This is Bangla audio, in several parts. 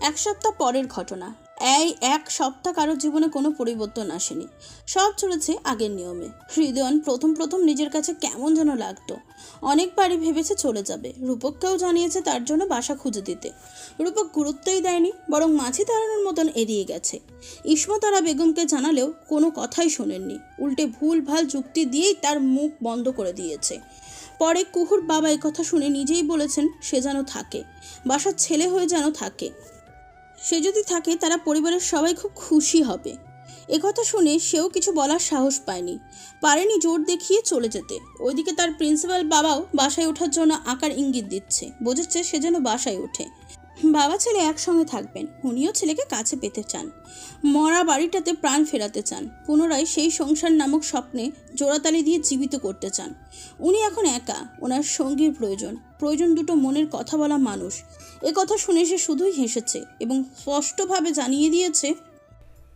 এক সপ্তাহ পরের ঘটনা। এই এক সপ্তাহ কারোর জীবনে কোনো পরিবর্তন আসেনি। সব চলেছে আগের নিয়মে। হৃদয়ন প্রথম প্রথম নিজের কাছে কেমন যেন লাগতো। অনেকবারই ভেবেছে চলে যাবে। রূপককেও জানিয়েছে তার জন্য বাসা খুঁজে দিতে। রূপক গুরুত্বই দেয়নি, বরং মাছি তাড়ানোর মতন এড়িয়ে গেছে। ইসমতারা বেগমকে জানালেও কোনো কথাই শোনেননি। উল্টে ভুল ভালো যুক্তি দিয়েই তার মুখ বন্ধ করে দিয়েছে। পরে কুহুর বাবা কথা শুনে নিজেই বলেছেন সে যেন থাকে। বাসার ছেলে হয়ে যেন থাকে। সে যদি থাকে, তারা পরিবারের সবাই খুব খুশি হবে। একথা শুনে সেও কিছু বলার সাহস পায়নি। পারেনি জোর দেখিয়ে চলে যেতে। ওইদিকে তার প্রিন্সিপাল বাবাও বাসায় ওঠার জন্য আকার ইঙ্গিত দিচ্ছে। বোঝাচ্ছে সে যেন বাসায় ওঠে। বাবা ছেলে একসঙ্গে থাকবেন। উনিও ছেলেকে কাছে পেতে চান। মরা বাড়িটাতে প্রাণ ফেরাতে চান। পুনরায় সেই সংসার নামক স্বপ্নে জোড়াতালি দিয়ে জীবিত করতে চান। উনি এখন একা, ওনার সঙ্গীর প্রয়োজন। প্রয়োজন দুটো মনের কথা বলা মানুষ। এ কথা শুনে সে শুধুই হেসেছে এবং স্পষ্টভাবে জানিয়ে দিয়েছে,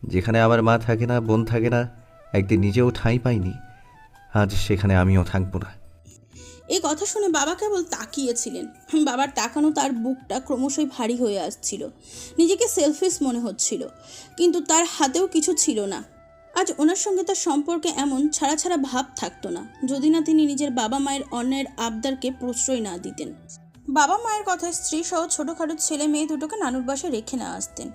যেখানে আমার মা থাকে না, বোন থাকে না, একদিন নিজেও ঠাঁই পাইনি। আজ সেখানে আমিও থাকব না। এই কথা শুনে বাবা কেবল তাকিয়েছিলেন। বাবার তাকানো তার বুকটা ক্রমশই ভারী হয়ে আসছিল। নিজেকে সেলফিশ মনে হচ্ছিল। কিন্তু তার হাতেও কিছু ছিল না। আজ ওনার সঙ্গে তার সম্পর্কে এমন ছাড়া ছাড়া ভাব থাকতো না, যদি না তিনি নিজের বাবা মায়ের অন্যায়ের আবদারকে প্রশ্রয় না দিতেন। বাবা মায়ের কথায় স্ত্রী সহ ছোটোখাটো ছেলে মেয়ে দুটোকে নানুর বাসায় রেখে না আসতেন।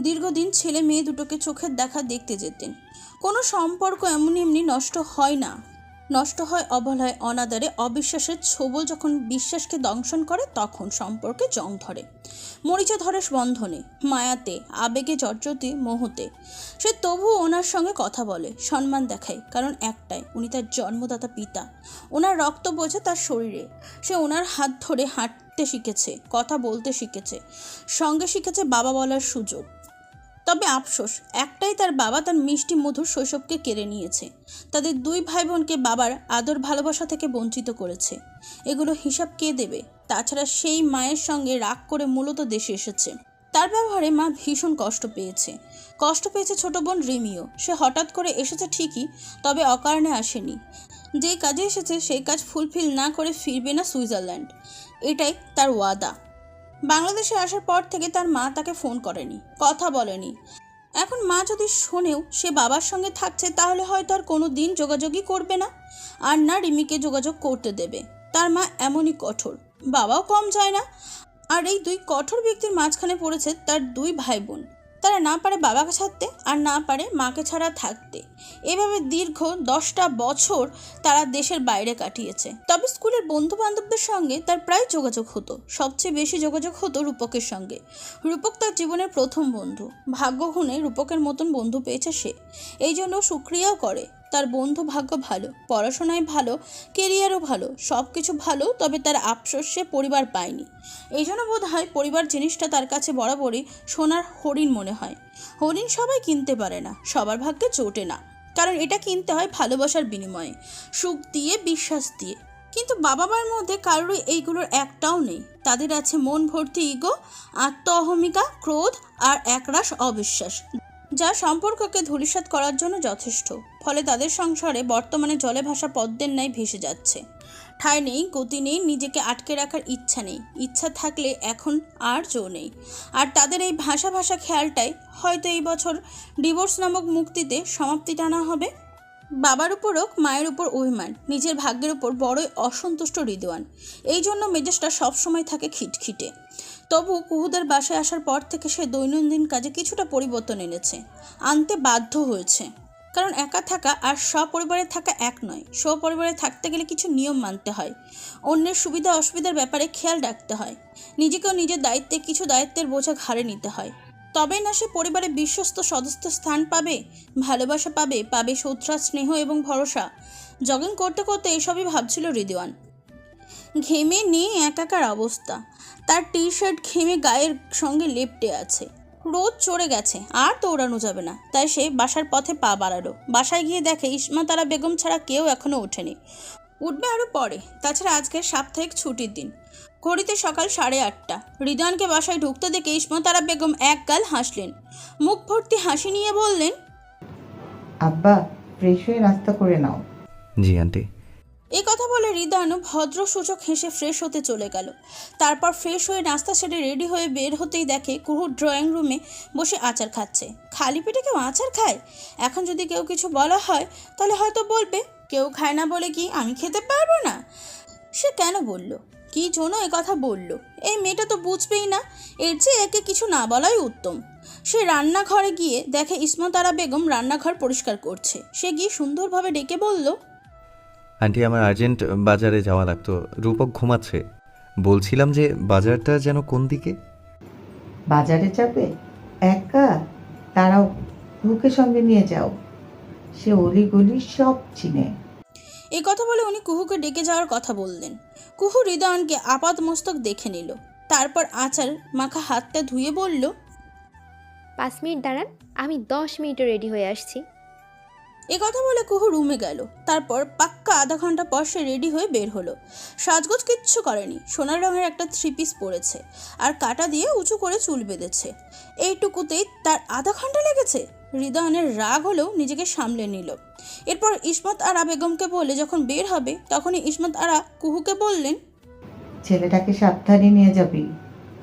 দীর্ঘদিন ছেলে মেয়ে দুটোকে চোখের দেখা দেখতে যেতেন। কোনো সম্পর্ক এমনি এমনি নষ্ট হয় না। নষ্ট হয় অবহেলায় অনাদারে অবিশ্বাসের ছোবল যখন বিশ্বাসকে দংশন করে, তখন সম্পর্কে জং ধরে। মরিচা ধরে বন্ধনে মায়াতে, আবেগে জর্জতে, মোহতে। সে তবু ওনার সঙ্গে কথা বলে, সম্মান দেখায়, কারণ একটাই, উনি তার জন্মদাতা পিতা। ওনার রক্ত বোঝে তার শরীরে। সে ওনার হাত ধরে হাঁটতে শিখেছে, কথা বলতে শিখেছে, সঙ্গে শিখেছে বাবা বলার সুযোগ। তবে আফসোস, একটাই তার বাবা তার মিষ্টি মধুর শৈশবকে কেড়ে নিয়েছে। তাদের দুই ভাই বোনকে বাবার আদর ভালোবাসা থেকে বঞ্চিত করেছে। এগুলো হিসাব কে দেবে? তাছাড়া সেই মায়ের সঙ্গে রাগ করে মূলত দেশে এসেছে। তার ব্যবহারে মা ভীষণ কষ্ট পেয়েছে। কষ্ট পেয়েছে ছোট বোন রিমিও। সে হঠাৎ করে এসেছে ঠিকই, তবে অকারণে আসেনি। যেই কাজে এসেছে, সেই কাজ ফুলফিল না করে ফিরবে না সুইজারল্যান্ড। এটাই তার ওয়াদা। বাংলাদেশে আসার পর থেকে তার মা তাকে ফোন করেনি, কথা বলেনি। এখন মা যদি শোনেও সে বাবার সঙ্গে থাকছে, তাহলে হয়তো আর কোনো দিন যোগাযোগই করবে না। আর না রিমিকে যোগাযোগ করতে দেবে। তার মা এমনই কঠোর, বাবাও কম যায় না। আর এই দুই কঠোর ব্যক্তির মাঝখানে পড়েছে তার দুই ভাই বোন। তারা না পারে বাবাকে ছাড়তে আর না পারে মাকে ছাড়া থাকতে। এভাবে দীর্ঘ দশটা বছর তারা দেশের বাইরে কাটিয়েছে। তবে স্কুলের বন্ধু বান্ধবদের সঙ্গে তার প্রায় যোগাযোগ হতো। সবচেয়ে বেশি যোগাযোগ হতো রূপকের সঙ্গে। রূপক তার জীবনের প্রথম বন্ধু। ভাগ্যগুণে রূপকের মতন বন্ধু পেয়েছে সে। এই জন্য সুক্রিয়াও করে। তার বন্ধু ভাগ্য ভালো, পড়াশোনায় ভালো কেরিয়ারও ভালো সব কিছু ভালো, তবে তার আফসোস সে পরিবার পায়নি। এই জন্য বোধ হয় পরিবার জিনিসটা তার কাছে বরাবরই সোনার হরিণ মনে হয়। হরিণ সবাই কিনতে পারে না, সবার ভাগ্যে চোটে না। কারণ এটা কিনতে হয় ভালোবাসার বিনিময়ে, সুখ দিয়ে, বিশ্বাস দিয়ে। কিন্তু বাবা মার মধ্যে কারোরই এইগুলোর একটাও নেই। তাদের আছে মন ভর্তি ইগো আত্ম অহমিকা ক্রোধ আর একরাশ অবিশ্বাস। যা সম্পর্ককে ধূলিসাৎ করার জন্য যথেষ্ট, ফলে তাদের সংসারে বর্তমানে জলে ভাসা পদ্মের ন্যায় ভেসে যাচ্ছে। ঠাঁই নেই, গতি নেই, নিজেকে আটকে রাখার ইচ্ছা নেই। ইচ্ছা থাকলে এখন আর জো নেই। আর তাদের এই ভাষা ভাষা খেয়ালটাই হয়তো এই বছর ডিভোর্স নামক মুক্তিতে সমাপ্তি টানা হবে। বাবার উপর হোক, মায়ের উপর অভিমান, নিজের ভাগ্যের উপর বড়ই অসন্তুষ্ট হৃদয়ান এই জন্য মেজাজটা সবসময় থাকে খিটখিটে। তবু কুহুদের বাসায় আসার পর থেকে সে দৈনন্দিন কাজে কিছুটা পরিবর্তন এনেছে, আনতে বাধ্য হয়েছে। কারণ একা থাকা আর সপরিবারে থাকা এক নয়, সপরিবারে থাকতে গেলে কিছু নিয়ম মানতে হয়। অন্যের সুবিধা অসুবিধার ব্যাপারে খেয়াল রাখতে হয়। নিজেকেও নিজের দায়িত্বে, কিছু দায়িত্বের বোঝা ঘাড়ে নিতে হয়। তবে না সে পরিবারে বিশ্বস্ত সদস্য স্থান পাবে, ভালোবাসা পাবে পাবে শ্রদ্ধা স্নেহ এবং ভরসা। জগিং করতে করতে এসবই ভাবছিল হৃদয়ান ঘেমে নিয়ে একাকার অবস্থা। তার টি শার্ট ঘেমে গায়ের সঙ্গে লেপটে আছে। রোদ চড়ে গেছে আর দৌড়ানো যাবে না। তাই সে বাসার পথে পা বাড়ালো। বাসায় গিয়ে দেখে ইসমা তারা বেগম ছাড়া কেউ এখনও ওঠেনি। উঠবে আরও পরে। তাছাড়া আজকের সাপ্তাহিক ছুটির দিন। ঘড়িতে সকাল সাড়ে আটটা। হৃদয়ানকে বাসায় ঢুকতে দেখে ইসমা তারা বেগম এক গাল হাসলেন। মুখ ভর্তি হাসি নিয়ে বললেন আব্বা ফ্রেশ হয়ে নাস্তা করে নাও। জি আন্টি। এই কথা বলে হৃদয়ানু ভদ্র সূচক হেসে ফ্রেশ হতে চলে গেল। তারপর ফ্রেশ হয়ে নাস্তা সেরে রেডি হয়ে বের হতেই দেখে কুহু ড্রয়িং রুমে বসে আচার খাচ্ছে। খালি পেটে কেউ আচার খায়? এখন যদি কেউ কিছু বলা হয়, তাহলে হয়তো বলবে, কেউ খায় না বলে কি আমি খেতে পারব না? সে কেন বলল? কি জন্য এ কথা বলল? এই মেয়েটা তো বুঝবেই না। এর চেয়ে একে কিছু না বলাই উত্তম। সে রান্নাঘরে গিয়ে দেখে ইসমত আরা বেগম রান্নাঘর পরিষ্কার করছে। সে গিয়ে সুন্দরভাবে ডেকে বলল আন্টি আমার আর্জেন্ট বাজারে যাওয়া লাগতো। রূপক ঘুমাচ্ছে। বলছিলাম যে বাজারটা যেন কোন দিকে? বাজারে যাবে? একা? তারাও কুহুকে সঙ্গে নিয়ে যাও। সে অলিগলি সব চিনে। এই কথা বলে উনি কুহুকে ডেকে যাওয়ার কথা বললেন। কুহু হৃদয়নকে আপাত মস্তক দেখে নিল। তারপর আচার মাখা হাতটা ধুয়ে বলল পাঁচ মিনিট দাঁড়ান আমি দশ মিনিটে রেডি হয়ে আসছি। এ কথা বলে কুহু রুমে গেল। তারপর পাক্কা আধা ঘণ্টা পর সে রেডি হয়ে বের হলো। সাজগোজ কিচ্ছু করেনি, সোনার রঙের একটা থ্রি পিস পরেছে আর কাটা দিয়ে উঁচু করে চুল বেঁধেছে। এইটুকুতেই তার আধা ঘণ্টা লেগেছে? হৃদয়নের রাগ হলেও নিজেকে সামলে নিল। এরপর ইসমত আরা বেগমকে বলে যখন বের হবে, তখনই ইসমত আরা কুহুকে বললেন, ছেলেটাকে সাবধানে নিয়ে যাবি।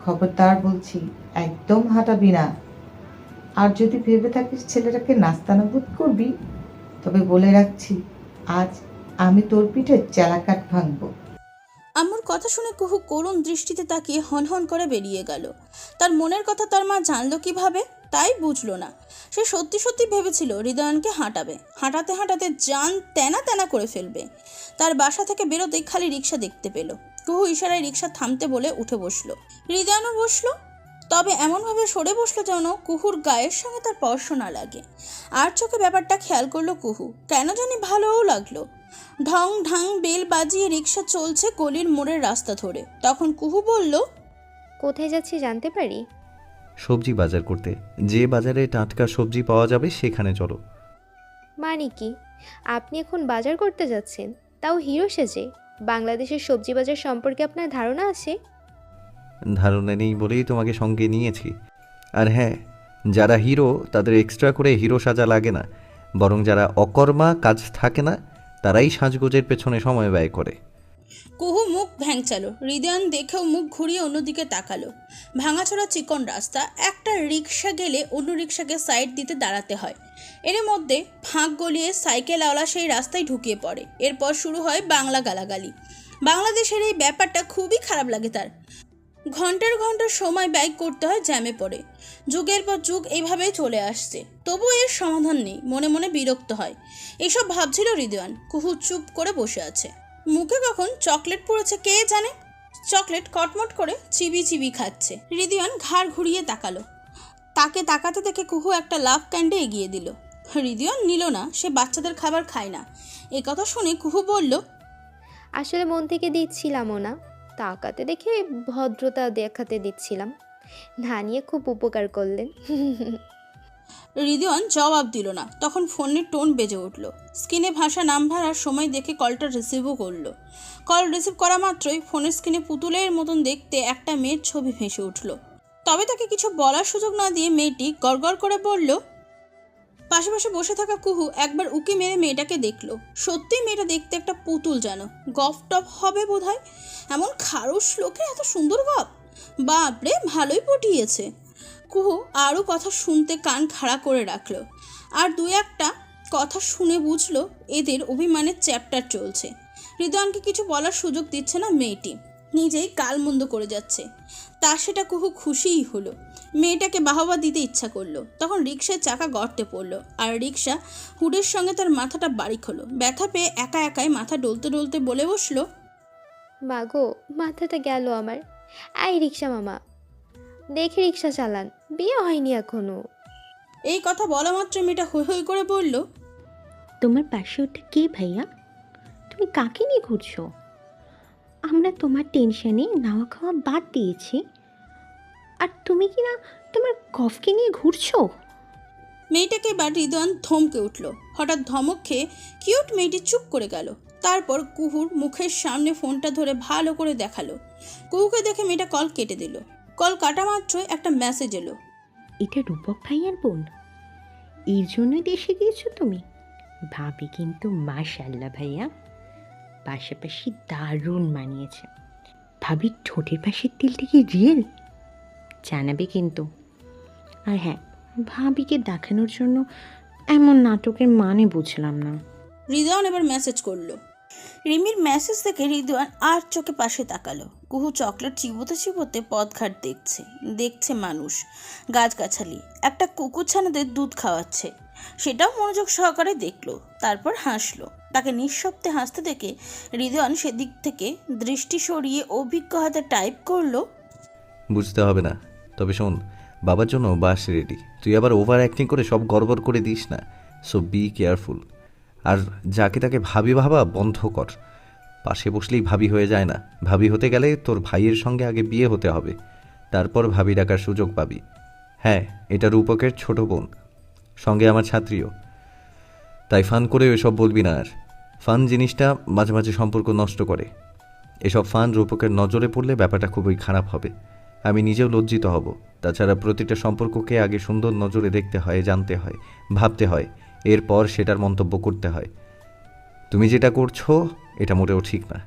খবরদার বলছি, একদম হাঁটাবি না। আর যদি ভেবে থাকিস ছেলেটাকে নাস্তানাবুদ করবি তবে বলে রাখছি, আজ আমি তোর পিঠে চেলাকাট ভাঙবো। আম্মুর কথা শুনে কুহু করুণ দৃষ্টিতে তাকিয়ে হন হন করে বেরিয়ে গেল। তার মনের কথা তার মা জানলো কীভাবে, তাই বুঝলো না। সে সত্যি সত্যি ভেবেছিল হৃদয়নকে হাঁটাবে, হাঁটাতে হাঁটাতে যান তেনা তেনা করে ফেলবে। তার বাসা থেকে বেরোতেই খালি রিক্সা দেখতে পেল। কুহু ইশারায় রিক্সা থামতে বলে উঠে বসল। হৃদয়নও বসল তবে এমনভাবে সরে বসল যেন কুহুর গায়ের সঙ্গে তার স্পর্শ না লাগে। আর চোখে ব্যাপারটা খেয়াল করল কুহু। কেন জানি ভালোও লাগল। ঢং ঢাং বেল বাজিয়ে রিক্সা চলছে গলির মোড়ের রাস্তা ধরে। তখন কুহু বলল কোথায় যাচ্ছি জানতে পারি? সবজি বাজার করতে। যে বাজারে টাটকা সবজি পাওয়া যাবে সেখানে চলো। মানে কি? আপনি এখন বাজার করতে যাচ্ছেন? তাও হিরো সেজে। বাংলাদেশের সবজি বাজার সম্পর্কে আপনার ধারণা আছে? ধারণা নেই বলেই তোমাকে সঙ্গে নিয়েছি। আর হ্যাঁ যারা হিরো, তাদের এক্সট্রা করে হিরো সাজা লাগে না। বরং যারা অকর্মা, কাজ থাকে না, তারাই সাজগোজের পেছনে সময় ব্যয় করে। কুহু মুখ ভ্যাংচালো, হৃদয়ন দেখেও মুখ ঘুরিয়ে অন্যদিকে তাকালো। ভাঙাচোরা চিকন রাস্তা, একটা রিক্সা গেলে অন্য রিক্সাকে সাইড দিতে দাঁড়াতে হয়। এর মধ্যে ফাঁক গলিয়ে সাইকেলওয়ালা সেই রাস্তায় ঢুকিয়ে পড়ে। এরপর শুরু হয় বাংলা গালাগালি। বাংলাদেশের এই ব্যাপারটা খুবই খারাপ লাগে তার। ঘণ্টার ঘণ্টার সময় ব্যয় করতে হয় জ্যামে পড়ে। যুগের পর যুগ এইভাবেই চলে আসছে। তবু এর সমাধান নেই, মনে মনে বিরক্ত হয়। এসব ভাবছিল হৃদয়ান কুহু চুপ করে বসে আছে। মুখে কখন চকলেট পড়েছে কে জানে? চকলেট কটমট করে চিবি চিবি খাচ্ছে। হৃদয়ান ঘাড় ঘুরিয়ে তাকালো। তাকে তাকাতে দেখে কুহু একটা লাভ ক্যান্ডে এগিয়ে দিল। হৃদয়ান নিল না, সে বাচ্চাদের খাবার খায় না। এ কথা শুনে কুহু বলল, আসলে মন থেকে দিচ্ছিলামও না। তাকাতে দেখে ভদ্রতা দেখাতে দিচ্ছিলাম। না নিয়ে খুব উপকার করলেন। হৃদয়ন জবাব দিল না। তখন ফোনের টোন বেজে উঠল। স্ক্রিনে ভাষা নাম্বার আর সময় দেখে কলটা রিসিভও করল। কল রিসিভ করা মাত্রই ফোনের স্ক্রিনে পুতুলের মতন দেখতে একটা মেয়ের ছবি ভেসে উঠল। তবে তাকে কিছু বলার সুযোগ না দিয়ে মেয়েটি গড়গড় করে বলল পাশে পাশে বসে থাকা কুহু একবার উকি মেরে মেয়েটাকে দেখল। সত্যি মেয়েটা দেখতে একটা পুতুল যেন। গফ টপ হবে বোধহয়? এমন খারুস লোকের এত সুন্দর গপ বাপরে, ভালোই পটিয়েছে। কুহু আরও কথা শুনতে কান খাড়া করে রাখল। আর দু একটা কথা শুনে বুঝলো এদের অভিমানের চ্যাপ্টার চলছে। হৃদয়নকে কিছু বলার সুযোগ দিচ্ছে না মেয়েটি। নিজেই কালমন্দ করে যাচ্ছে। তা সেটা কুহু খুশিই হলো। মেয়েটাকে বাহবা দিতে ইচ্ছা করল। তখন রিক্সার চাকা গর্তে পড়ল আর রিক্সা হুডের সঙ্গে তার মাথাটা বাড়ি হলো। ব্যথা পেয়ে একা একাই মাথা ডলতে ডলতে বলে বসল মাগো মাথাটা গেল আমার। আই রিক্সা মামা। দেখে রিক্সা চালান। বিয়ে হয়নি এখনও। এই কথা বলা মাত্র মেয়েটা হৈ হৈ করে বলল তোমার পাশে ওটা কে ভাইয়া? তুমি কাকে নিয়ে ঘুরছো? আমরা তোমার টেনশনে নাওয়া খাওয়া বাদ দিয়েছি। আর তুমি কি না তোমার কফকে নিয়ে ঘুরছো? মেয়েটাকে এবার হৃদয়ন থমকে উঠল। হঠাৎ ধমক খেয়ে কিউট মেয়েটি চুপ করে গেল। তারপর কুহুর মুখের সামনে ফোনটা ধরে ভালো করে দেখাল। কুহুকে দেখে মেয়েটা কল কেটে দিল। কল কাটা মাত্রই একটা মেসেজ এলো। এটা রূপক ভাইয়ার বোন। এর জন্যই দেশে গিয়েছো তুমি। ভাবি কিন্তু মাশাল্লাহ ভাইয়া। পাশাপাশি দারুণ মানিয়েছে। ভাবির ঠোঁটের পাশের তিলটা কি রিয়েল জানাবে কিন্তু। আর হ্যাঁ ভাবিকে দেখানোর জন্য এমন নাটকের মানে বুঝলাম না। হৃদয়ন এবার মেসেজ করল। রিমির মেসেজ দেখে হৃদয়ন আর চোখে পাশে তাকালো। কুহু চকলেট চিবোতে চিবোতে পথঘাট দেখছে দেখছে মানুষ। গাছগাছালি একটা কুকুর ছানাদের দুধ খাওয়াচ্ছে। সেটাও মনোযোগ সহকারে দেখল তারপর হাসলো। তাকে নিঃশব্দে হাসতে দেখে হৃদয়ন সেদিক থেকে দৃষ্টি সরিয়ে অভিজ্ঞ হাতে টাইপ করল বুঝতে হবে না। তবে শোন, বাবার জন্য বাস রেডি তুই আবার ওভার অ্যাক্টিং করে সব গড়বড় করে দিস না। সো বি কেয়ারফুল আর যাকে তাকে ভাবি ভাবা বন্ধ কর। পাশে বসলেই ভাবি হয়ে যায় না। ভাবি হতে গেলে তোর ভাইয়ের সঙ্গে আগে বিয়ে হতে হবে। তারপর ভাবি ডাকার সুযোগ পাবি। হ্যাঁ এটা রূপকের ছোট বোন। সঙ্গে আমার ছাত্রীও। তাই ফান করে এসব বলবি না আর। ফান জিনিসটা মাঝে মাঝে সম্পর্ক নষ্ট করে। এসব ফান রূপকের নজরে পড়লে ব্যাপারটা খুবই খারাপ হবে। আমি নিজেও লজ্জিত হব। তাছাড়া প্রতিটা সম্পর্ককে আগে সুন্দর নজরে দেখতে হয়, জানতে হয়, ভাবতে হয়। এরপর সেটার মন্তব্য করতে হয়। তুমি যেটা করছ, এটা মোটেও ঠিক না।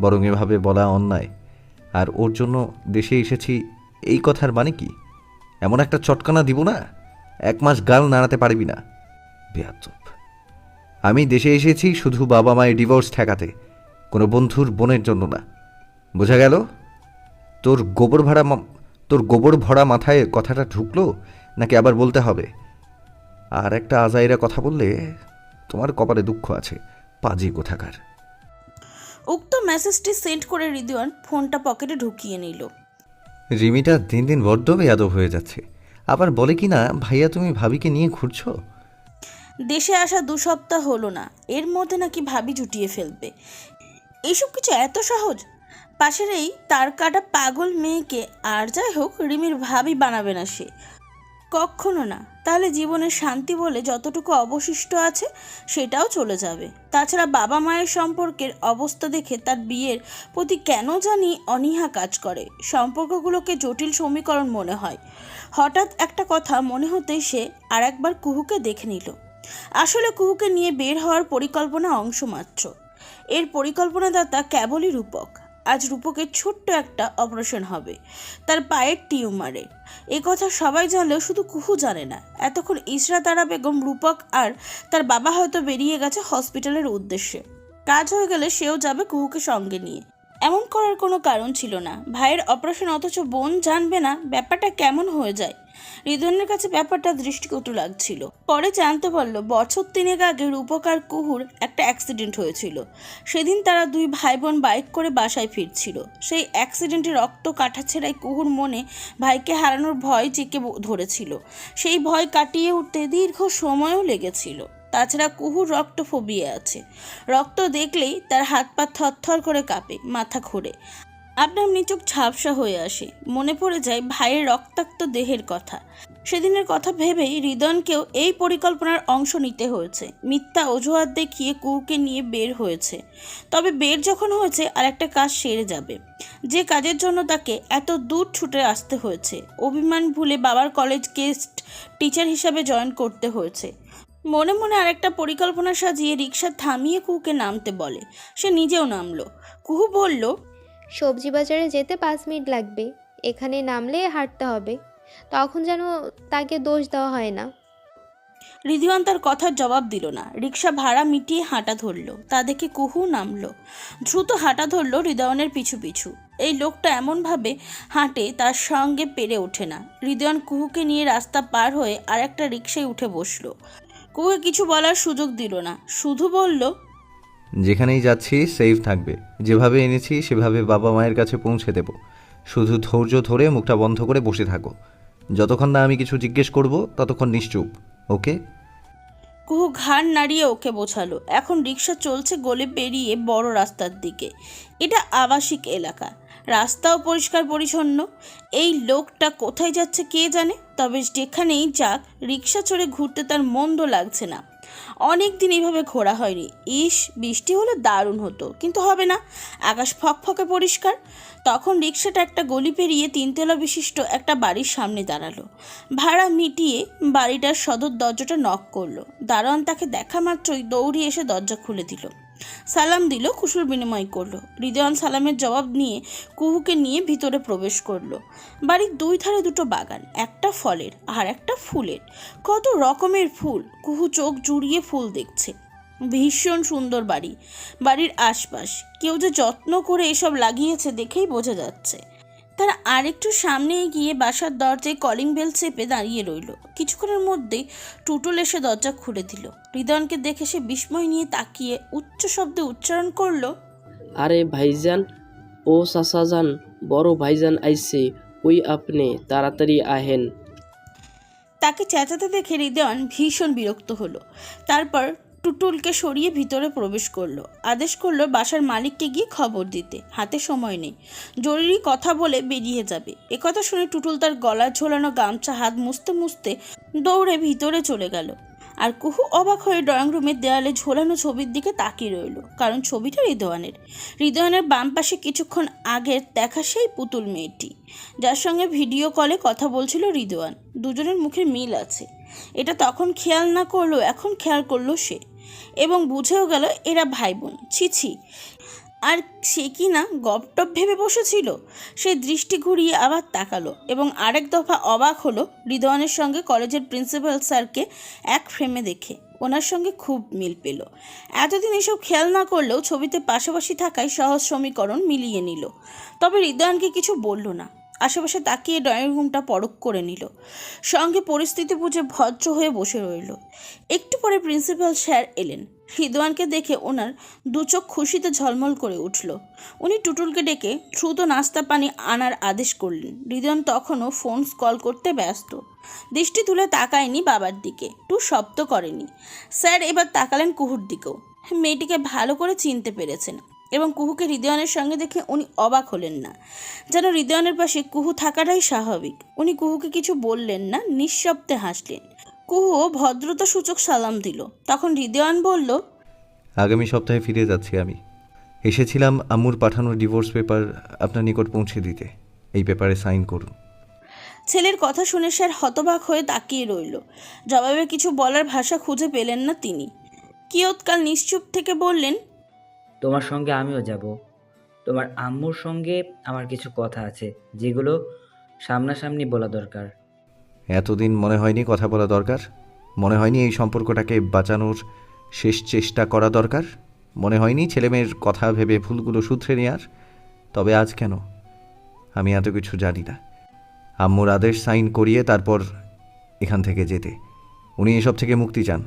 বরং এভাবে বলা অন্যায়। আর ওর জন্য দেশে এসেছি, এই কথার মানে কি? এমন একটা চটকানা দিব না? এক মাস গাল নাড়াতে পারবি না। বেয়াদব। আমি দেশে এসেছি শুধু বাবা মায়ের ডিভোর্স ঠেকাতে, কোনো বন্ধুর বোনের জন্য না। বোঝা গেল? তোর গোবর ভাড়া তোর গোবর ভরা মাথায় কথাটা ঢুকলো? নাকি আবার বলতে হবে? আর একটা আজাইরা কথা বললে তোমার কপালে দুঃখ আছে পাজি কোথাকার। উক্ত মেসেজটি সেন্ড করে হৃদয়ন ফোনটা পকেটে ঢুকিয়ে নিল। রিমিটা দিন দিন বড্ড বেয়াদব হয়ে যাচ্ছে। আবার বলে কি না ভাইয়া তুমি ভাবিকে নিয়ে ঘুরছো? দেশে আসা দু সপ্তাহ হলো না এর মধ্যে নাকি ভাবি জুটিয়ে ফেলবে। এইসব কিছু এত সহজ? পাশের এই তার কাটা পাগল মেয়েকে আর যাই হোক রিমির ভাবি বানাবে না সে। কখনো না। তাহলে জীবনের শান্তি বলে যতটুকু অবশিষ্ট আছে সেটাও চলে যাবে। তাছাড়া বাবা মায়ের সম্পর্কের অবস্থা দেখে তার বিয়ের প্রতি কেন জানি অনীহা কাজ করে। সম্পর্কগুলোকে জটিল সমীকরণ মনে হয়। হঠাৎ একটা কথা মনে হতেই সে আর একবার কুহুকে দেখে নিল। আসলে কুহুকে নিয়ে বের হওয়ার পরিকল্পনা অংশ মাত্র এর পরিকল্পনাদাতা কেবলই রূপক। আজ রূপকের ছোট্ট একটা অপারেশন হবে। তার পায়ের টিউমারের এ কথা সবাই জানলেও শুধু কুহু জানে না। এতক্ষণ ইসরা তারা বেগম, রূপক আর তার বাবা হয়তো বেরিয়ে গেছে হসপিটালের উদ্দেশ্যে। কাজ হয়ে গেলে সেও যাবে কুহুকে সঙ্গে নিয়ে। এমন করার কোনো কারণ ছিল না। ভাইয়ের অপারেশন অথচ বোন জানবে না। ব্যাপারটা কেমন হয়ে যায়। হৃদয়নের কাছে ব্যাপারটা দৃষ্টিকটু লাগছিল। পরে জানতে পারল, বছর তিনেক আগে রূপক আর কুহুর একটা অ্যাক্সিডেন্ট হয়েছিল। সেদিন তারা দুই ভাই বোন বাইক করে বাসায় ফিরছিল। সেই অ্যাক্সিডেন্টে রক্ত কাটা ছেড়াই কুহুর মনে ভাইকে হারানোর ভয় ব- ধরেছিল। সেই ভয় কাটিয়ে উঠতে দীর্ঘ সময়ও লেগেছিল। তাছাড়া কুহুর রক্ত ফোবিয়ে আছে। রক্ত দেখলেই তার হাত পা থরথর করে কাঁপে, মাথা ঘোরে। আপনার নিচুক ঝাপসা হয়ে আসে। মনে পড়ে যায় ভাইয়ের রক্তাক্ত দেহের কথা। সেদিনের কথা ভেবেই হৃদয়নকেও এই পরিকল্পনার অংশ নিতে হয়েছে। মিথ্যা অজুহাত দেখিয়ে কুকে নিয়ে বের হয়েছে। তবে বের যখন হয়েছে, আর একটা কাজ সেরে যাবে। যে কাজের জন্য তাকে এত দূর ছুটে আসতে হয়েছে। অভিমান ভুলে বাবার কলেজ গেস্ট টিচার হিসাবে জয়েন করতে হয়েছে। মনে মনে আর একটা পরিকল্পনা সাজিয়ে রিক্সা থামিয়ে কুকে নামতে বলে। সে নিজেও নামলো। কুহু বলল সবজি বাজারে যেতে পাঁচ মিনিট লাগবে। এখানে নামলে হাঁটতে হবে। তখন যেন তাকে দোষ দেওয়া হয় না। রিধিওয়ান তার কথার জবাব দিল না। রিক্সা ভাড়া মিটিয়ে হাঁটা ধরলো। তা দেখে কুহু নামলো। দ্রুত হাঁটা ধরলো হৃদয়নের পিছু পিছু। এই লোকটা এমনভাবে হাঁটে তার সঙ্গে পেরে ওঠে না। হৃদয়ন কুহুকে নিয়ে রাস্তা পার হয়ে আর একটা রিক্সায় উঠে বসল। কুহুকে কিছু বলার সুযোগ দিল না। শুধু বলল যেখানেই যাচ্ছি সেফ থাকবে। যেভাবে এনেছি, সেভাবে বাবা মায়ের কাছে পৌঁছে দেব। শুধু ধৈর্য ধরে মুখটা বন্ধ করে বসে থাকো। যতক্ষণ না আমি কিছু জিজ্ঞেস করব, ততক্ষণ নিশ্চুপ। ওকে? কুহু ঘাড় নাড়িয়ে ওকে বোঝালো। এখন রিক্সা চলছে গলে পেরিয়ে বড় রাস্তার দিকে। এটা আবাসিক এলাকা। রাস্তাও পরিষ্কার পরিচ্ছন্ন। এই লোকটা কোথায় যাচ্ছে কে জানে? তবে যেখানেই যাক রিক্সা চড়ে ঘুরতে তার মন্দ লাগছে না। অনেক দিন এইভাবে ঘোরা হয়নি। ইস, বৃষ্টি হলে দারুণ হতো। কিন্তু হবে না। আকাশ ফকফকে পরিষ্কার। তখন রিক্সাটা একটা গলি পেরিয়ে তিনতলা বিশিষ্ট একটা বাড়ির সামনে দাঁড়াল। ভাড়া মিটিয়ে বাড়িটার সদর দরজাটা নক করল। দারোয়ান তাকে দেখা মাত্রই দৌড়ি এসে দরজা খুলে দিল। সালাম দিল কুসুর বিনিময় করল। হৃদয়ান সালামের জবাব নিয়ে কুহুকে নিয়ে ভিতরে প্রবেশ করল। বাড়ির দুই ধারে দুটো বাগান, একটা ফলের আর একটা ফুলের। কত রকমের ফুল, কুহু চোখ জুড়িয়ে ফুল দেখছে। ভীষণ সুন্দর বাড়ি, বাড়ির আশপাশ। কেউ যে যত্ন করে এসব লাগিয়েছে দেখেই বোঝা যাচ্ছে। তারা আরেকটু সামনে এগিয়ে বাসার দরজায় কলিং বেল চেপে দাঁড়িয়ে রইল। কিছুক্ষণের মধ্যেই টুটুল এসে দরজা খুলে দিল। হৃদয়নকে দেখে সে বিস্ময় নিয়ে তাকিয়ে উচ্চ শব্দে উচ্চারণ করল আরে ভাইজান ও সাসাজান বড় ভাইজান আইসে ওই আপনি? তাড়াতাড়ি আহেন। তাকে চেঁচাতে দেখে হৃদয়ন ভীষণ বিরক্ত হলো। তারপর টুটুলকে সরিয়ে ভিতরে প্রবেশ করল। আদেশ করল বাসার মালিককে গিয়ে খবর দিতে। হাতে সময় নেই। জরুরি কথা বলে বেরিয়ে যাবে। একথা শুনে টুটুল তার গলায় ঝোলানো গামছা, হাত মুছতে মুছতে দৌড়ে ভিতরে চলে গেল। আর কুহু অবাক হয়ে ড্রয়িং রুমের দেওয়ালে ঝোলানো ছবির দিকে তাকিয়ে রইল, কারণ ছবিটা হৃদয়ানের। হৃদয়ানের বাম পাশে কিছুক্ষণ আগের দেখা সেই পুতুল মেয়েটি, যার সঙ্গে ভিডিও কলে কথা বলছিল হৃদয়ান। দুজনের মুখে মিল আছে। এটা তখন খেয়াল না করলেও এখন খেয়াল করল সে। এবং বুঝেও গেল এরা ভাই বোন ছি ছি আর সে কি না গপটপ ভেবে বসেছিল? সে দৃষ্টি ঘুরিয়ে আবার তাকালো এবং আরেক দফা অবাক হলো হৃদয়নের সঙ্গে কলেজের প্রিন্সিপাল স্যারকে এক ফ্রেমে দেখে। ওনার সঙ্গে খুব মিল পেল। এতদিন এসব খেয়াল না করলেও ছবিতে পাশাপাশি থাকায় সহজ সমীকরণ মিলিয়ে নিল। তবে হৃদয়নকে কিছু বলল না। আশেপাশে তাকিয়ে ড্রয়িং রুমটা পরখ করে নিল। সঙ্গে পরিস্থিতি বুঝে ভদ্র হয়ে বসে রইল। একটু পরে প্রিন্সিপাল স্যার এলেন। হৃদওয়ানকে দেখে ওনার দু চোখ খুশিতে ঝলমল করে উঠল। উনি টুটুলকে ডেকে দ্রুত নাস্তা পানি আনার আদেশ করলেন। হৃদয়ন তখনও ফোন কল করতে ব্যস্ত। দৃষ্টি তুলে তাকায়নি বাবার দিকে। টু শব্দ করেনি। স্যার এবার তাকালেন কুহুর দিকেও। মেয়েটিকে ভালো করে চিনতে পেরেছেন। এবং কুহুকে হৃদয়নের সঙ্গে দেখে উনি অবাক হলেন না। যেন হৃদয়নের পাশে কুহু থাকাটাই স্বাভাবিক। উনি কুহুকে কিছু বললেন না নিঃশব্দে হাসলেন। কুহু ভদ্রতা সূচক সালাম দিল। তখন হৃদয়ান বলল আগামী সপ্তাহে ফিরে যাচ্ছি আমি। এসেছিলাম আম্মুর পাঠানো ডিভোর্স পেপার আপনার নিকট পৌঁছে দিতে। এই পেপারে সাইন করুন। ছেলের কথা শুনে স্যার হতবাক হয়ে তাকিয়ে রইল। জবাবে কিছু বলার ভাষা খুঁজে পেলেন না তিনি। কিয়ৎকাল নিশ্চুপ থেকে বললেন তোমার সঙ্গে আমিও যাব। তোমার আম্মুর সঙ্গে আমার কিছু কথা আছে, যেগুলো সামনাসামনি বলা দরকার। এতদিন মনে হয়নি কথা বলা দরকার? মনে হয়নি এই সম্পর্কটাকে বাঁচানোর শেষ চেষ্টা করা দরকার? মনে হয়নি ছেলেমেয়ের কথা ভেবে ভুলগুলো শুধরে নেওয়ার তবে আজ কেন? আমি এত কিছু জানি না। আম্মুর আদেশ সাইন করিয়ে তারপর এখান থেকে যেতে। উনি এসব থেকে মুক্তি চান।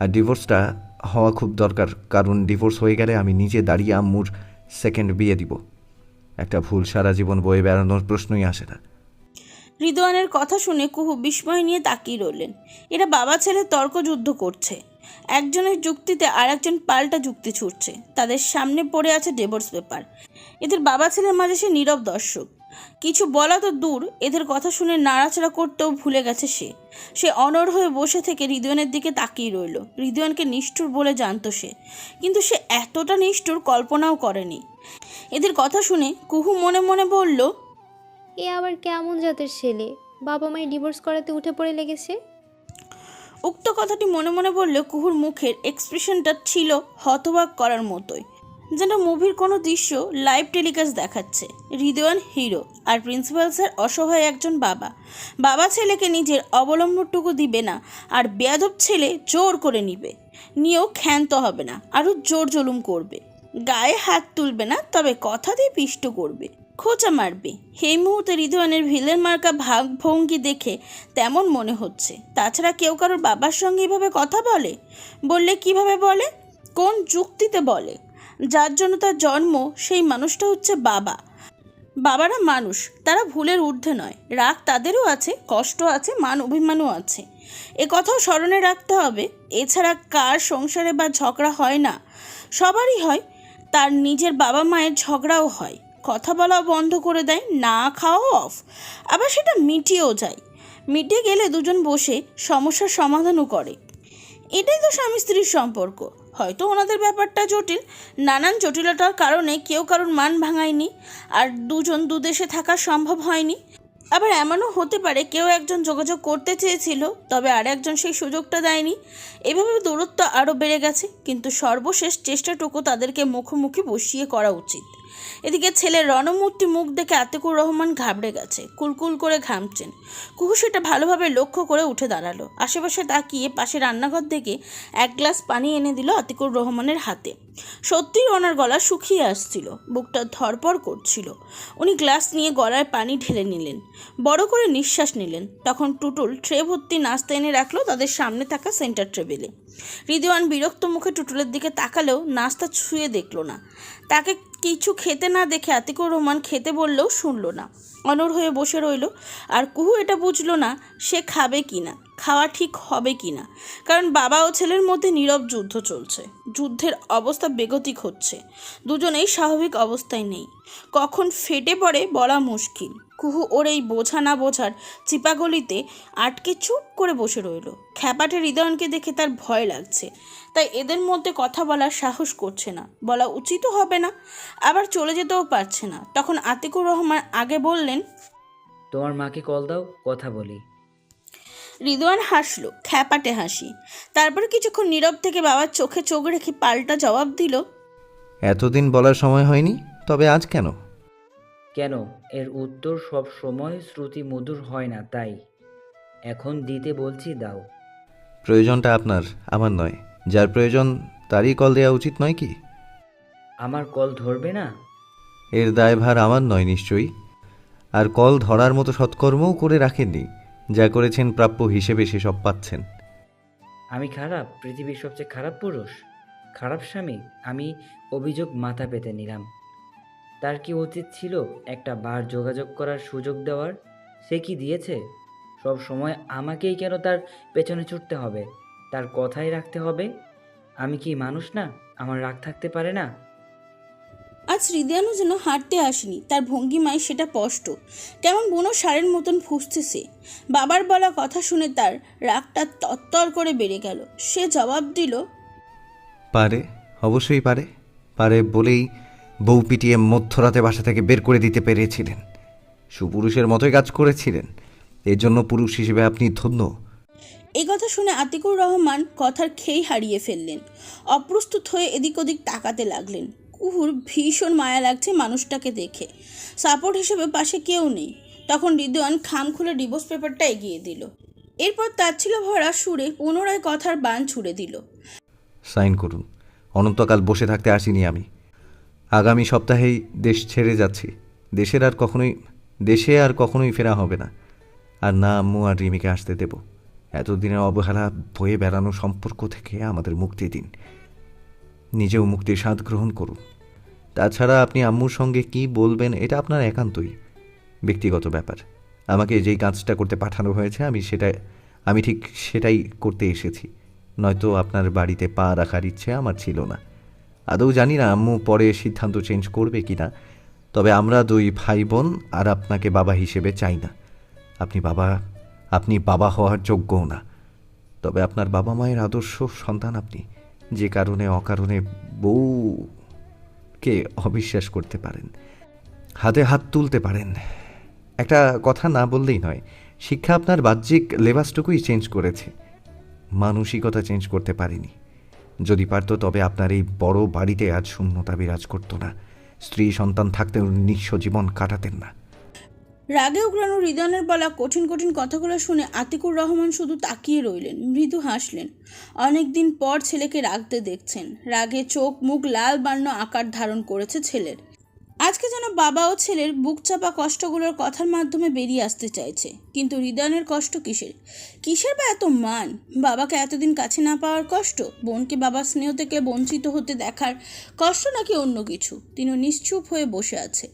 আর ডিভোর্সটা হওয়া খুব দরকার, কারণ ডিভোর্স হয়ে গেলে আমি নিজে দাঁড়িয়ে আম্মুর সেকেন্ড বিয়ে দিব। একটা ভুল সারা জীবন বয়ে বেড়ানোর প্রশ্নই আসে না। হৃদয়ানের কথা শুনে কুহু বিস্ময় নিয়ে তাকিয়ে রইলেন। এরা বাবা ছেলে তর্কযুদ্ধ করছে। একজনের যুক্তিতে আর একজন পাল্টা যুক্তি ছুটছে তাদের সামনে পড়ে আছে ডিভোর্স পেপার এদের বাবা ছেলের মাঝে সে নীরব দর্শক। কিছু বলা তো দূর এদের কথা শুনে নাড়াচাড়া করতেও ভুলে গেছে সে। সে অনড় হয়ে বসে থেকে হৃদয়নের দিকে তাকিয়ে রইল। হৃদয়নকে নিষ্ঠুর বলে জানতো সে কিন্তু সে এতটা নিষ্ঠুর কল্পনাও করেনি। এদের কথা শুনে কুহু মনে মনে বলল এ আবার কেমন জাতের ছেলে? বাবা মায়ের ডিভোর্স করাতে উঠে পড়ে লেগেছে? উক্ত কথাটি মনে মনে বললে কুহুর মুখের এক্সপ্রেশনটা ছিল হতবাক করার মতোই। যেন মুভির কোনো দৃশ্য লাইভ টেলিকাস্ট দেখাচ্ছে। হৃদয়ান হিরো আর প্রিন্সিপাল স্যার অসহায় একজন বাবা। বাবা ছেলেকে নিজের অবলম্বনটুকু দিবে না আর বেয়াদব ছেলে জোর করে নিবে। নিয়েও ক্ষান্ত হবে না, আরও জোর জলুম করবে। গায়ে হাত তুলবে না, তবে কথা দিয়ে পিষ্ট করবে। খোঁচা মারবে। সেই মুহূর্তে হৃদয়ানের ভিলেন মার্কা ভাগ ভঙ্গি দেখে তেমন মনে হচ্ছে। তাছাড়া কেউ কারোর বাবার সঙ্গে এভাবে কথা বলে? বললে কীভাবে বলে? কোন যুক্তিতে বলে? যার জন্য তার জন্ম সেই মানুষটা হচ্ছে বাবা। বাবারা মানুষ, তারা ভুলের ঊর্ধ্বে নয়। রাগ তাদেরও আছে, কষ্ট আছে, মান অভিমানও আছে। এ কথাও স্মরণে রাখতে হবে, এছাড়া কার সংসারে বা ঝগড়া হয় না। সবারই হয়, তার নিজের বাবা মায়ের ঝগড়াও হয়। কথা বলাও বন্ধ করে দেয়, না খাওয়াও অফ। আবার সেটা মিটিয়েও যায়। মিটে গেলে দুজন বসে সমস্যার সমাধানও করে। এটাই তো স্বামী স্ত্রীর সম্পর্ক। হয়তো ওনাদের ব্যাপারটা জটিল। নানান জটিলতার কারণে কেউ কারোর মান ভাঙায়নি আর দুজন দুদেশে থাকা সম্ভব হয়নি। আবার এমনও হতে পারে কেউ একজন যোগাযোগ করতে চেয়েছিল, তবে আর একজন সেই সুযোগটা দেয়নি। এভাবে দূরত্ব আরও বেড়ে গেছে, কিন্তু সর্বশেষ চেষ্টাটুকু তাদেরকে মুখোমুখি বসিয়ে করা উচিত। এদিকে ছেলের রণমূর্তি মুখ দেখে আতিকুর রহমান ঘাবড়ে গেছে, কুলকুল করে ঘামছেন। কুহু সেটা ভালোভাবে লক্ষ্য করে উঠে দাঁড়াল। আশেপাশে তাকিয়ে পাশে রান্নাঘর থেকে এক গ্লাস পানি এনে দিল আতিকুর রহমানের হাতে। সত্যিই ওনার গলা শুকিয়ে আসছিল, বুকটা ধরপড় করছিল। উনি গ্লাস নিয়ে গলায় পানি ঢেলে নিলেন, বড় করে নিঃশ্বাস নিলেন। তখন টুটুল ট্রে ভর্তি নাস্তা এনে রাখল তাদের সামনে থাকা সেন্টার টেবিলে। রিদিওয়ান বিরক্ত মুখে টুটুলের দিকে তাকালেও নাস্তা ছুঁয়ে দেখল না। তাকে কিছু খেতে না দেখে আতিকুর রহমান খেতে বললেও শুনল না। অনর হয়ে বসে রইল। আর কুহু এটা বুঝলো না, সে খাবে কি না খাওয়া ঠিক হবে কি না কারণ বাবা ও ছেলের মধ্যে নীরব যুদ্ধ চলছে, যুদ্ধের অবস্থা বেগতিক হচ্ছে। দুজনেই স্বাভাবিক অবস্থায় নেই। কখন ফেটে পড়ে বলা মুশকিল। কুহু ওর এই বোঝা না বোঝার চিপাগলিতে আটকে চুপ করে বসে রইল। খ্যাপাটে হৃদয়নকে দেখে তার ভয় লাগছে। তাই এদের মধ্যে কথা বলার সাহস করছে না। বলা উচিতও হবে না, আবার চলে যেতেও পারছে না। তখন আতিকুর রহমান আগে বললেন তোমার মাকে কল দাও কথা বলি। রিদওয়ান হাসলো খ্যাপাটে হাসি। তারপর কিছুক্ষণ নীরব থেকে বাবার চোখে চোখ রেখে পাল্টা জবাব দিল এতদিন বলার সময় হয়নি তবে আজ কেন? কেন? এর উত্তর সব সময় শ্রুতি মধুর হয় না তাই। এখন দিতে বলছি দাও। প্রয়োজনটা আপনার আমার নয়। যার প্রয়োজন তারই কল দেওয়া উচিত নয় কি? আমার কল ধরবে না? এর দায়ভার আমার নয় নিশ্চয়ই। আর কল ধরার মতো সৎকর্মও করে রাখেননি, যা করেছেন প্রাপ্য হিসেবে সেসব পাচ্ছেন। আমি খারাপ, পৃথিবীর সবচেয়ে খারাপ পুরুষ? খারাপ স্বামী, আমি অভিযোগ মাথা পেতে নিলাম। তার কি উচিত ছিল একটা বার যোগাযোগ করার সুযোগ দেওয়ার? সে কি দিয়েছে? সব সময় আমাকেই কেন তার পেছনে ছুটতে হবে? তার কথাই রাখতে হবে? আমি কি মানুষ না? আমার রাগ থাকতে পারে না? আজ হৃদয়ানু যেন হাঁটতে আসেনি তার ভঙ্গিমায় সেটা স্পষ্ট। কেমন বুনো সারের মতন ফুসছে সে। বাবার বলা কথা শুনে তার রাগটা তত্তর করে বেড়ে গেল। সে জবাব দিল পারে অবশ্যই পারে। পারে বলেই বউ পিটিয়ে মধ্যরাতে বাসা থেকে বের করে দিতে পেরেছিলেন। সুপুরুষের মতোই কাজ করেছিলেন। এর জন্য পুরুষ হিসেবে আপনি ধন্য। এই কথা শুনে আতিকুর রহমান কথার খেই হারিয়ে ফেললেন। অপ্রস্তুত হয়ে এদিক ওদিক তাকাতে লাগলেন। কুহুর ভীষণ মায়া লাগছে মানুষটাকে দেখে। সাপোর্ট হিসেবে পাশে কেউ নেই। তখন রিদওয়ান খাম খুলে ডিভোর্স পেপারটা এগিয়ে দিল। এরপর তার ছিল ভরা সুরে পুনরায় কথার বান ছুড়ে দিল। সাইন করুন। অনন্তকাল বসে থাকতে আসিনি আমি। আগামী সপ্তাহেই দেশ ছেড়ে যাচ্ছি। দেশের আর কখনোই দেশে আর কখনোই ফেরা হবে না। আর না আম্মু আর রিমিকে আসতে দেব। এতদিনের অবহেলা বয়ে বেড়ানো সম্পর্ক থেকে আমাদের মুক্তি দিন। নিজেও মুক্তির স্বাদ গ্রহণ করুন। তাছাড়া আপনি আম্মুর সঙ্গে কি বলবেন, এটা আপনার একান্তই ব্যক্তিগত ব্যাপার। আমাকে যেই কাজটা করতে পাঠানো হয়েছে, আমি সেটা, আমি ঠিক সেটাই করতে এসেছি। নয়তো আপনার বাড়িতে পা রাখার ইচ্ছে আমার ছিল না। আদৌ জানি না আম্মু পরে সিদ্ধান্ত চেঞ্জ করবে কি না তবে আমরা দুই ভাই বোন আর আপনাকে বাবা হিসেবে চাই না। আপনি বাবা আপনি বাবা হওয়ার যোগ্যও না। তবে আপনার বাবা মায়ের আদর্শ সন্তান আপনি। যে কারণে, অকারণে বউকে অবিশ্বাস করতে পারেন। হাতে হাত তুলতে পারেন। একটা কথা না বললেই নয়, শিক্ষা আপনার বাহ্যিক লেবাসটুকুই চেঞ্জ করেছে। মানসিকতা চেঞ্জ করতে পারেনি। যদি পারতো, তবে আপনার এই বড় বাড়িতে আজ শূন্যতা বিরাজ করতো না। স্ত্রী সন্তান থাকতেও নিঃস্ব জীবন কাটাতেন না। রাগে উগ্রানো রিদানের বলা কঠিন কঠিন কথাগুলো শুনে আতিকুর রহমান শুধু তাকিয়ে রইলেন, মৃদু হাসলেন। অনেকদিন পর ছেলেকে রাগতে দেখছেন। রাগে চোখ মুখ লাল বান্ন আকার ধারণ করেছে ছেলের। আজকে যেন বাবা ও ছেলের বুক চাপা কষ্টগুলোর কথার মাধ্যমে বেরিয়ে আসতে চাইছে। কিন্তু হৃদয়নের কষ্ট কিসের? কিসের বা এত মান? বাবাকে এতদিন কাছে না পাওয়ার কষ্ট? বোনকে বাবার স্নেহ থেকে বঞ্চিত হতে দেখার কষ্ট নাকি অন্য কিছু? তিনি নিশ্চুপ হয়ে বসে আছে।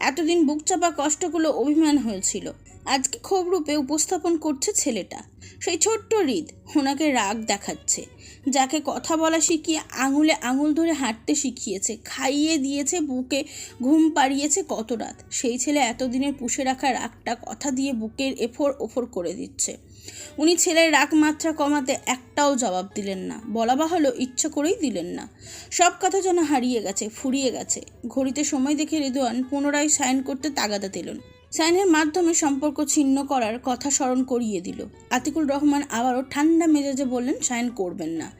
এতদিন বুক চাপা কষ্টগুলো অভিমান হয়েছিল। আজকে ক্ষোভ রূপে উপস্থাপন করছে ছেলেটা। সেই ছোট্ট হৃদ ওনাকে রাগ দেখাচ্ছে। যাকে কথা বলা শিখিয়ে আঙুলে আঙুল ধরে হাঁটতে শিখিয়েছে। খাইয়ে দিয়েছে, বুকে ঘুম পাড়িয়েছে কত রাত। সেই ছেলে এতদিনের পুষে রাখা রাগটা কথা দিয়ে বুকের এফোর ওফর করে দিচ্ছে। উনি ছেলের রাগ মাত্রা কমাতে একটাও জবাব দিলেন না। বলা বাহলো ইচ্ছা করেই দিলেন না। সব কথা যেন হারিয়ে গেছে, ফুরিয়ে গেছে। ঘড়িতে সময় দেখে রিদওয়ান পুনরায় সাইন করতে তাগাদা দিলেন। সাইনের মাধ্যমে সম্পর্ক ছিন্ন করার কথা স্মরণ করিয়ে দিল। আতিকুল রহমান আবারও ঠান্ডা মেজাজে বললেন, সাইন করবেন না।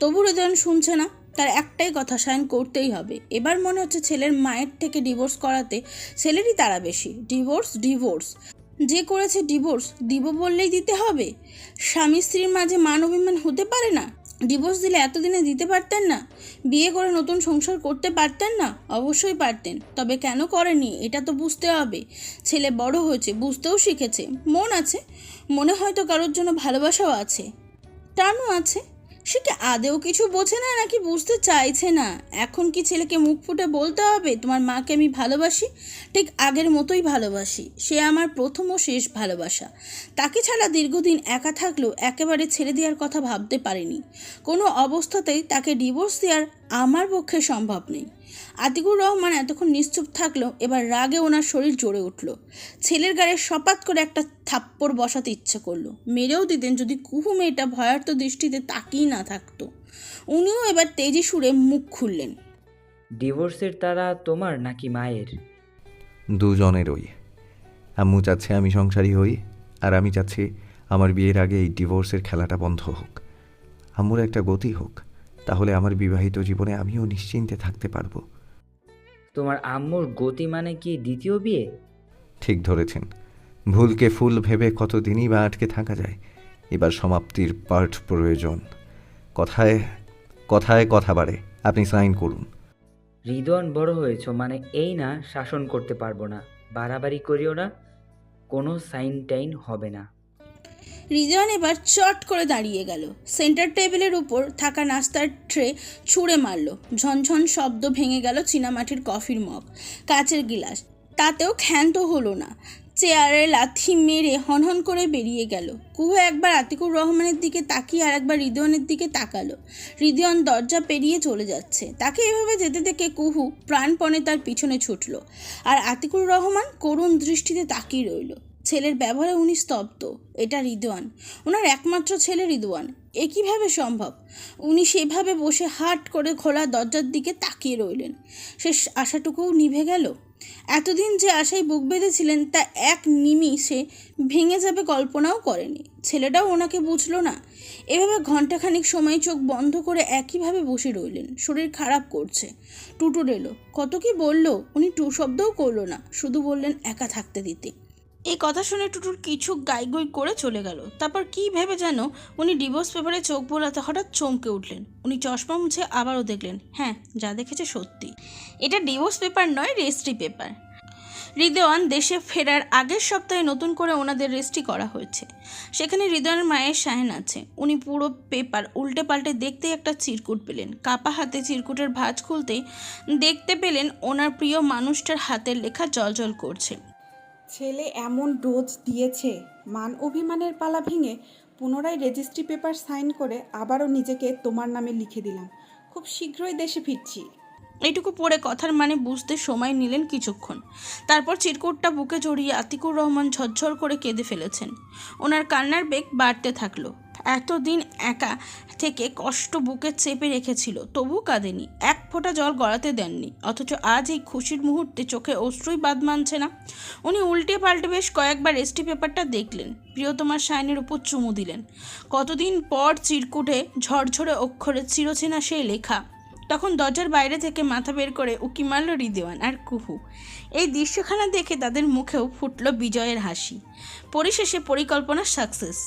তবু হৃদয়ন শুনছে না, তার একটাই কথা, সাইন করতেই হবে। এবার মনে হচ্ছে ছেলের মায়ের থেকে ডিভোর্স করাতে ছেলেরই তারা বেশি। ডিভোর্স? ডিভোর্স? যে করেছে ডিভোর্স, দিব বললেই দিতে হবে? স্বামী স্ত্রীর মাঝে মান অভিমান হতে পারে না? ডিভোর্স দিলে এতদিনে দিতে পারতেন না? বিয়ে করে নতুন সংসার করতে পারতেন না? অবশ্যই পারতেন। তবে কেন করেনি এটা তো বুঝতে হবে। ছেলে বড় হয়েছে, বুঝতেও শিখেছে। মন আছে। মনে হয়তো কারোর জন্য ভালোবাসাও আছে। টানও আছে। সে কি আদেও কিছু বোঝে না, নাকি বুঝতে চাইছে না? এখন কি ছেলেকে মুখ ফুটে বলতে হবে? তোমার মাকে আমি ভালোবাসি, ঠিক আগের মতোই ভালোবাসি। সে আমার প্রথম ও শেষ ভালোবাসা। তাকে ছাড়া দীর্ঘদিন একা থাকলেও একেবারে ছেড়ে দেওয়ার কথা ভাবতে পারিনি। কোনো অবস্থাতেই তাকে ডিভোর্স দেওয়ার আমার পক্ষে সম্ভব নেই। আতিকুর রহমান এতক্ষণ নিশ্চুপ থাকলেও এবার রাগে ওনার শরীর জ্বরে উঠল। ছেলের গায়ে সপাত করে একটা থাপ্পড় বসাতে ইচ্ছে করল। মেরেও দিতেন যদি কুহু মেয়েটা ভয়ার্থ দৃষ্টিতে তাকিয়ে না থাকতো। উনিও এবার তেজি সুরে মুখ খুললেন। ডিভোর্সের তারা তোমার নাকি মায়ের? দুজনেরই। আম্মু চাচ্ছে আমি সংসারী হই আর আমি চাচ্ছি আমার বিয়ের আগে এই ডিভোর্সের খেলাটা বন্ধ হোক। আম্মুর একটা গতি হোক। তাহলে আমার বিবাহিত জীবনে আমিও নিশ্চিন্তে থাকতে পারব। তোমার আম্মুর গতি মানে কি দ্বিতীয় বিয়ে? ঠিক ধরেছেন। ভুলকে ফুল ভেবে কতদিনই বা আটকে থাকা যায়। এবার সমাপ্তির পার্ট প্রয়োজন। কথায় কথায় কথা বাড়ে। আপনি সাইন করুন। হৃদয়ন বড় হয়েছ মানে এই না শাসন করতে পারব না। বাড়াবাড়ি করিও না। কোনো সাইন টাইন হবে না। হৃদয়ন এবার চট করে দাঁড়িয়ে গেল। সেন্টার টেবিলের উপর থাকা নাস্তার ট্রে ছুঁড়ে মারল। ঝনঝন শব্দ ভেঙে গেল চীনামাটির কফির মগ। কাচের গিলাস। তাতেও ক্ষান্ত হলো না। চেয়ারে লাথি মেরে হনহন করে বেরিয়ে গেল। কুহু একবার আতিকুর রহমানের দিকে তাকিয়ে আর একবার হৃদয়নের দিকে তাকালো। হৃদয়ন দরজা পেরিয়ে চলে যাচ্ছে। তাকে এভাবে যেতে দেখে কুহু প্রাণপণে তার পিছনে ছুটল। আর আতিকুর রহমান করুণ দৃষ্টিতে তাকিয়ে রইল। ছেলের ব্যবহারে উনি স্তব্ধ। এটা রিদওয়ান। ওনার একমাত্র ছেলে রিদওয়ান। এ কীভাবে সম্ভব? উনি সেভাবে বসে হাট করে খোলা দরজার দিকে তাকিয়ে রইলেন। সে আশাটুকুও নিভে গেল? এতদিন যে আশায় বুক বেঁধেছিলেন, তা এক নিমিষে ভেঙে যাবে কল্পনাও করেনি। ছেলেটাও ওনাকে বুঝলো না। এভাবে ঘন্টাখানিক সময় চোখ বন্ধ করে একইভাবে বসে রইলেন। শরীর খারাপ করছে। টুটুর এলো। কত কি বলল? উনি টু শব্দও করল না। শুধু বললেন, একা থাকতে দিতে। এই কথা শুনে টুটুর কিছু গাইগই করে চলে গেল। তারপর কি ভেবে যেন উনি ডিভোর্স পেপারে চোখ বোলাতে হঠাৎ চমকে উঠলেন। উনি চশমা মুছে আবারও দেখলেন হ্যাঁ যা দেখেছে সত্যি। এটা ডিভোর্স পেপার নয় রেজিস্ট্রি পেপার হৃদয়ন দেশে ফেরার আগের সপ্তাহে নতুন করে ওনাদের রেজিস্ট্রি করা হয়েছে। সেখানে হৃদয়নের মায়ের সাহেন আছে। উনি পুরো পেপার উল্টে পাল্টে দেখতেই একটা চিরকুট পেলেন। কাপা হাতে চিরকুটের ভাঁজ খুলতেই দেখতে পেলেন ওনার প্রিয় মানুষটার হাতের লেখা জলজল করছে। ছেলে এমন ডোজ দিয়েছে, মান অভিমানের পালা ভেঙে পুনরায় রেজিস্ট্রি পেপার সাইন করে আবারও নিজেকে তোমার নামে লিখে দিলাম। খুব শীঘ্রই দেশে ফিরছি। এটুকু পড়ে কথার মানে বুঝতে সময় নিলেন কিছুক্ষণ। তারপর চিরকুটটা বুকে জড়িয়ে আতিকুর রহমান ঝরঝর করে কেঁদে ফেলেছেন। ওনার কান্নার বেগ বাড়তে থাকল। এতদিন একা থেকে কষ্ট বুকে চেপে রেখেছিল, তবু কাঁদেনি। এক ফোঁটা জল গড়াতে দেননি, অথচ আজ এই খুশির মুহূর্তে চোখে অশ্রুই বাদ মানছে না। উনি উল্টে পাল্টে বেশ কয়েকবার রেস্টি পেপারটা দেখলেন, প্রিয়তমার সাইনের উপর চুমু দিলেন। কতদিন পর চিরকুটে ঝরঝরে অক্ষরে চিরচেনা সেই লেখা। তখন দরজার বাইরে থেকে মাথা বের করে উকি মারল হৃদয়ন আর কুহু। এই দৃশ্যখানা দেখে তাদের মুখেও ফুটল বিজয়ের হাসি। পরিশেষে পরিকল্পনা সাকসেস